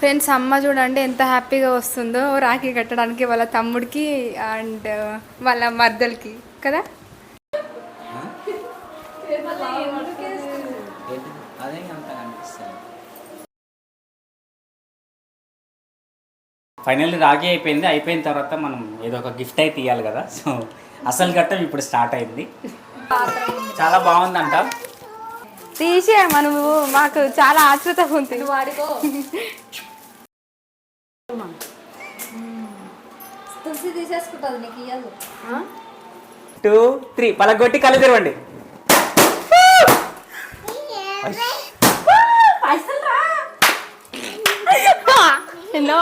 Friends అమ్మ చూడండి ఎంత హ్యాపీగా వస్తుందో రాఖీ కట్టడానికి వాళ్ళ తమ్ముడికి అండ్ వాళ్ళ మర్దలకి కదా? ఫైనల్ రాఖీ అయిపోయింది అయిపోయిన తర్వాత మనం ఏదో ఒక గిఫ్ట్ అయితే ఇవ్వాలి కదా. సో అసలు ఘట్టం ఇప్పుడు స్టార్ట్ అయింది. చాలా బాగుందంట. తీసేయమ్మా నువ్వు. మాకు చాలా ఆతృత ఉంది. వాడికో తులసి తీసేసుకుంటుంది నీకు ఇయ్యదు. టూ త్రీ పలగొట్టి కళ్ళు తెరవండి. హలో.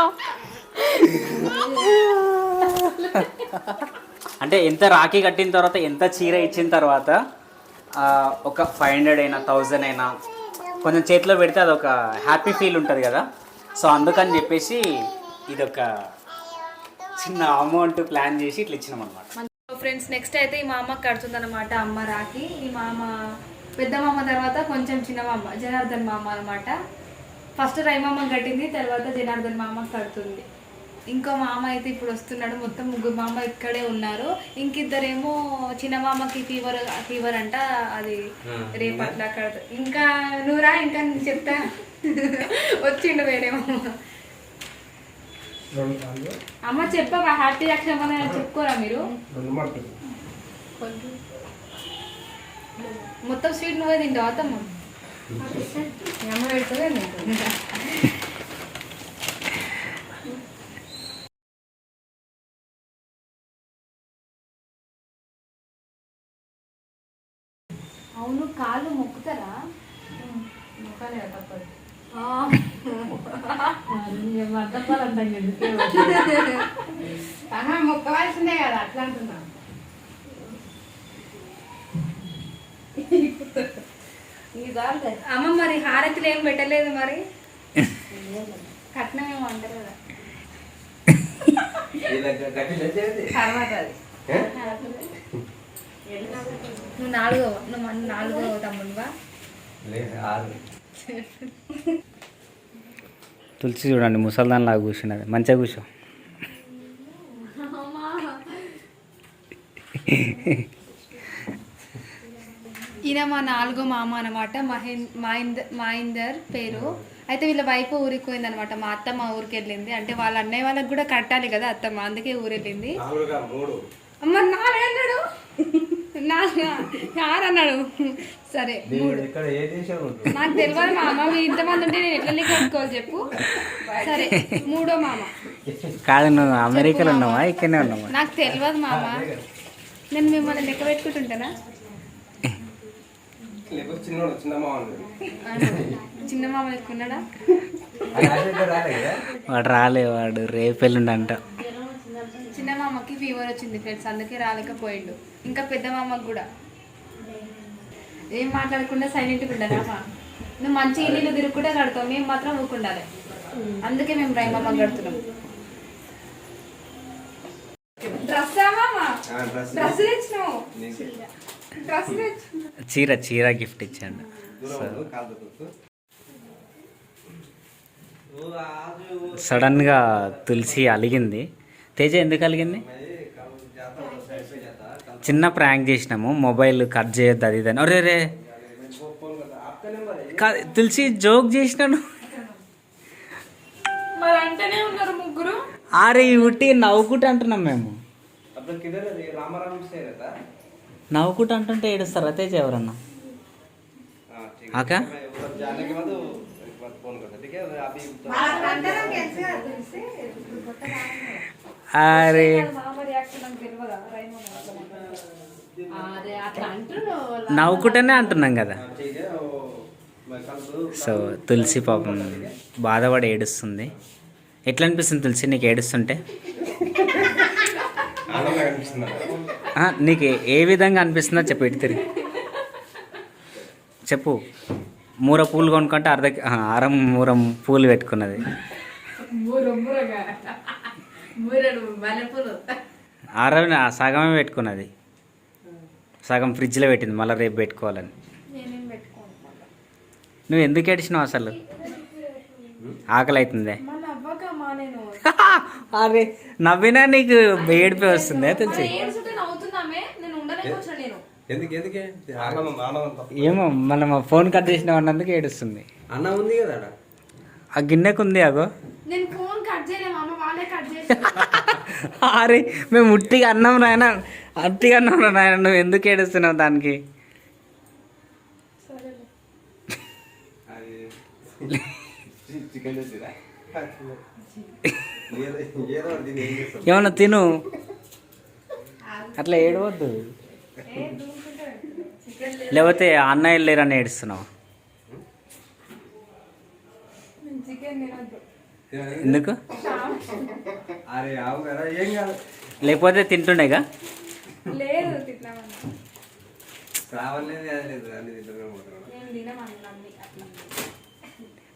అంటే ఎంత రాఖీ కట్టిన తర్వాత ఎంత చీర ఇచ్చిన తర్వాత ఒక ఫైవ్ హండ్రెడ్ అయినా థౌజండ్ అయినా కొంచెం చేతిలో పెడితే అదొక హ్యాపీ ఫీల్ ఉంటుంది కదా. సో అందుకని చెప్పేసి ఇది ఒక చిన్న అమౌంట్ ప్లాన్ చేసి ఇట్లా ఇచ్చినాం అనమాట ఫ్రెండ్స్ నెక్స్ట్ అయితే ఈ మా అమ్మకి కడుతుంది అనమాట అమ్మ రాకి ఈ మామ పెద్ద మామ తర్వాత కొంచెం చిన్న మామ జనార్దన్ మామ అనమాట ఫస్ట్ రైమామ కట్టింది తర్వాత జనార్దన్ మామ కడుతుంది. ఇంకో మామ అయితే ఇప్పుడు వస్తున్నాడు. మొత్తం ముగ్గురు మామ ఇక్కడే ఉన్నారు. ఇంకిద్దరేమో చిన్న మామకి ఫీవర్ ఫీవర్ అంట. అది రేపు అట్లా కడతా. ఇంకా నువ్వురా ఇంకా చెప్తా. వచ్చిండు వేరే మామ. అమ్మ చెప్పవా? హ్యాపీ అక్షరం చెప్పుకోరా మీరు? మొత్తం స్వీట్ నువ్వే తింటావు అత్తమ్మ? అమ్మ పెడుతుందే అవును కాళ్ళు మొక్కుతారా? మొక్కాలి తప్పదు. మొక్కవలసిందే కదా అట్లా అంటున్నా. అమ్మ మరి హారతులు ఏం పెట్టలేదు మరి? కట్నం ఏమో అంటారు కదా. తర్వాత అది. నువ్వు నాలుగో నువ్వు నాలుగో తమ్ముడువా? తులసి చూడండి ముసల్దాన్ లాగా కూర్చున్నది. మంచిగా కూర్చో. ఈయన మా నాలుగో మామ అనమాట మహేన్ మహేందర్ మహేందర్ పేరు. అయితే వీళ్ళ వైపు ఊరికి పోయింది అనమాట మా అత్తమ్మ ఊరికి వెళ్ళింది అంటే వాళ్ళ అన్నయ్య వాళ్ళకి కూడా కట్టాలి కదా అత్తమ్మ అందుకే ఊరు వెళ్ళింది అమ్మ నాలుగన్నాడు నాలుగు ఆరన్నాడు సరే మూడు. నాకు తెలియదు మా అమ్మ ఇంతమంది ఉంటే నేను ఎట్లా కట్టుకోవాలి చెప్పు. సరే మూడో మామ. కాదు నువ్వు అమెరికాలో ఉన్నావా? ఇక్కడనే ఉన్నావా? నాకు తెలియదు మామ. నేను మిమ్మల్ని లెక్క పెట్టుకుంటుంటానా? చిన్న మామ లెక్క ఉన్నాడా? వాడు రాలే వాడు రేపు ఎల్లుండంట. చిన్న మామకి ఫీవర్ వచ్చింది ఫ్రెండ్స్ అందుకే రాలేకపోయిండు. ఇంకా పెద్ద మామకి కూడా. ఏం మాట్లాడకుండా సైలెంట్గా ఉండాలి అమ్మా నువ్వు మంచి ఇల్లు తిరుగుకుంటే కడతావు మేము మాత్రం ఊకుండాలి అందుకే మేము రై మామ కడుతున్నాం. చీర చీర గిఫ్ట్ ఇచ్చాడు. సో సడన్గా తులసి అలిగింది. తేజ ఎందుకు అలిగింది చిన్న ప్రాంక్ చేసినాము మొబైల్ కట్ చేయొద్దు అది ఇదని అరే రే తులసి జోక్ చేసినాను. మరి అంటేనే ఉన్నారు ముగ్గురు. ఆరే ఈ ఉట్టి నవ్వుకుంటూ అంటున్నాం మేము. నవ్వుకుంటూ అంటుంటే ఏడుస్తారా తేజ ఎవరన్నా? ఆకా అరే మామ రియాక్షన్ నాకు తెలియదా రై అదే అట్లా అంటున్నావు నవ్వుకుంటూనే అంటున్నాం కదా. సో తులసి పాపం బాధపడి ఏడుస్తుంది. ఎట్లా అనిపిస్తుంది తులసి? నీకు ఏడుస్తుంటే? ఆ, నీకు ఏ- విధంగా అనిపిస్తుందో చెప్పు ఇటు తిరిగి. చెప్పు. మూర పూలు కొనుక్కుంటే అర్ధ అరం మూరం పూలు పెట్టుకున్నది. అరం సగమే పెట్టుకున్నది. సగం ఫ్రిడ్జ్లో పెట్టింది మళ్ళీ రేపు పెట్టుకోవాలని. నువ్వు ఎందుకు ఏడిచినావు అసలు? ఆకలి అవుతుంది అరే నవ్వినా నీకు ఏడిపి వస్తుంది తెలిసి. ఏమో మనం ఫోన్ కట్ చేసిన అన్నందుకు ఏడుస్తుంది. అన్నం ఉంది కదా. ఆ గిన్నెకు ఉంది అగో. నేను ఫోన్ కట్ చేయలేము అమ్మ వాళ్ళే కట్ చేసి. అరే మేము ఉట్టిగా అన్నం రాయన అట్టిగా అన్నం రాయన నువ్వు ఎందుకు ఏడుస్తున్నావు దానికి? ఏమన్నా తిను. అట్లా ఏడవద్దు. లేకపోతే అన్న వెళ్ళారని ఏడుస్తున్నావు. చికెన్ ఎందుకు? లేకపోతే తింటుండేగా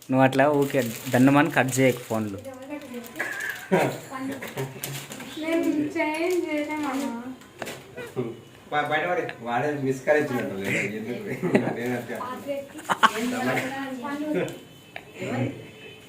నువ్వు అట్లా ఊకే దన్నమని కట్ చేయకు ఫోన్లు. వాడే మిస్కరించినట్టు లేదు ఎందుకు? నేను అట్లా. పన్ను